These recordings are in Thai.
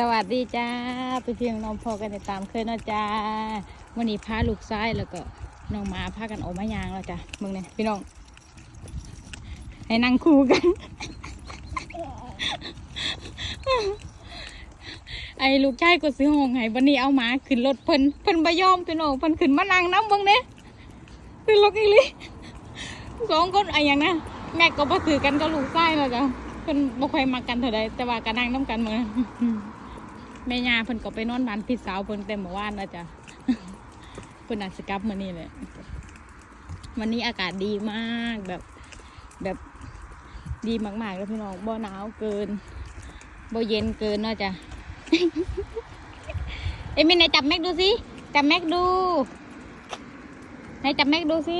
สวัสดีจ้าไปเพียงน้องพอกันในตามเคยนะจ้าวันนี้พาลูกซ้ายแล้วก็น้องหมาพากันออกมายางแล้วจ้ะมึงเนี่ยพี่น้อง ให้นั่งคู่กัน ไอ้ลูกชายก็ซื้อห้องให้วันนี้เอาหมาขึ้นรถเพิ่นเพิ่นบ่ยอมพี่น้องเพิ่นขึ้นมานั่งน้ำเบิ่งเด้ขึ้นรถอีลีสองคนไอ้ยังนะแม่ก็บ่ถือกันก็ลูกชายแล้วจ้ะเพิ่นบ่ค่อยมักกันเท่าใดแต่ว่าก็นั่งน้ำกันเหมือน แม่ยาเพิ่นก็ไปนอนบ้านพี่สาวเพิ่นแต่เมื่อวานแล้วจ้ะเพิ่นอาจจะกลับมื้อนี้แหละวันนี้อากาศดีมากแบบแบบดีมากๆแล้วพี่น้องบ่หนาวเกินบ่เย็นเกินเนาะจ้ะเอ็มมินไหนจับแม็กดูสิจับแม็กดูไหนจับแม็กดูสิ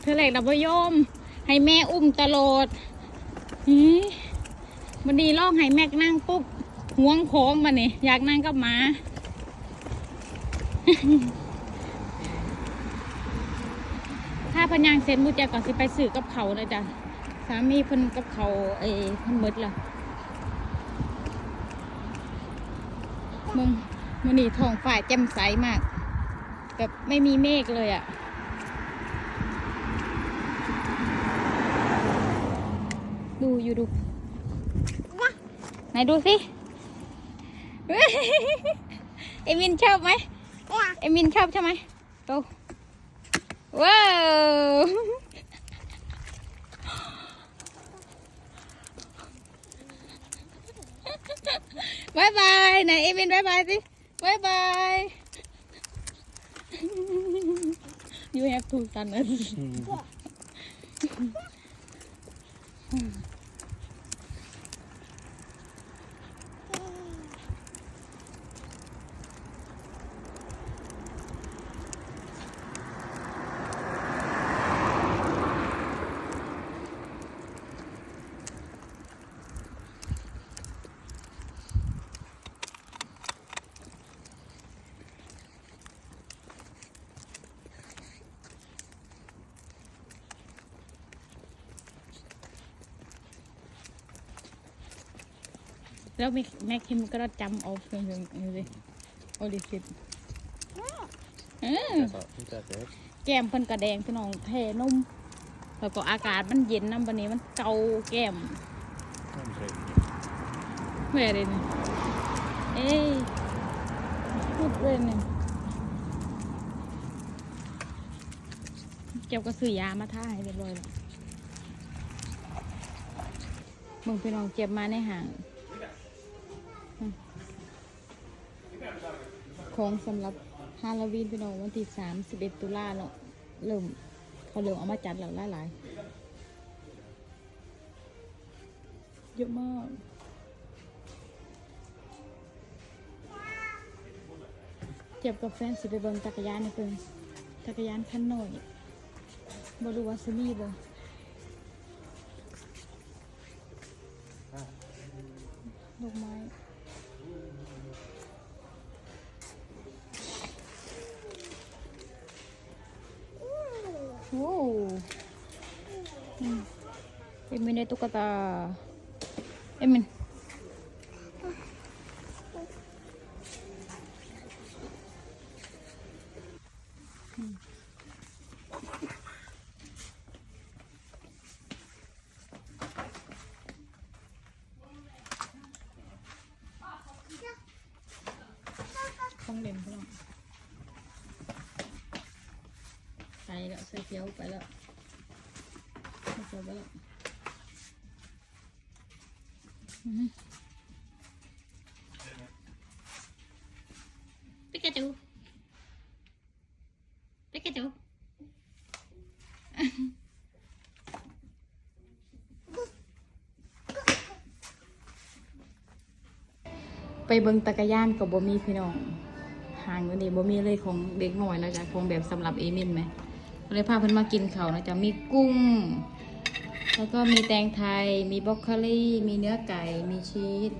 เธอเหล็กดับเบิลยม ให้แม่อุ้มตลอดอีวันนี้ลองให้แม็กนั่งปุ๊บห่วงโค้งมาเนี่ยอยากนั่งกับหมาถ้าพนยางเซ็นมูเจาก่อนสิไปสื่อกับเขานะจ๊ะสามีเพิ่นกับเขาเอ้เพิ่นหมดละมึงมันนี่ท้องฝ่ายแจ่มใสมาก แบบไม่มีเมฆเลยอะ่ะ ดูอยู่ดูไหนดูสิเอมินชอบไหมเอมินชอบใช่ไหมดูว้าวบายบายไหนเอมินบายบายสิบายบาย you have two 嗯。 แล้วแม่แม่คิมก็จำเอาเพื่อนๆดูสิโอลิฟิตเออ That's it. แก้มเพิ่นกระแดงพี่น้องเทนุ่มแล้วก็อากาศมันเย็นน้ำบันนี้มันเกาแก้ม I'm ready. เมื่อไรนี่เอ้ยพูดเลยเนี่ยเจ้าก็ซื้อยามาท่าให้เรียบร้อยแล้วมึงพี่น้องเจ็บมาในห่างอืม ของสำหรับฮาโลวีนพี่น้องวันที่สามสิบเอ็ดตุลาเนาะเริ่มเขาเริ่มเอามาจัดแล้วหลายๆเยอะมากเจ็บกับแฟนสิไปเบิ่งจักรยานในเพิ่งจักรยานคันหน่อยบรูวาสิมีบ่ดอกไม้ โอ้อืมเอ็มมินได้ตุ๊กตา เอ็มมิน ต้องเล่นพี่น้องไป แล้วใส่เกี๊ยวไปแล้วใส่เกี๊ยวไปแล้วปิกาจูปิกาจูไปเบิงตะกะยานกับบ่มีพี่น้องห่างกันนี่บ่มีเลยของเด็กหน่อยนะจ๊ะของแบบสำหรับเอมินไหม ก็เลยพาเพื่อนมากินเขานะจ๊ะมีกุ้ง แล้วก็มีแตงไทย มีบรอกโคลีมีเนื้อไก่ มีชีส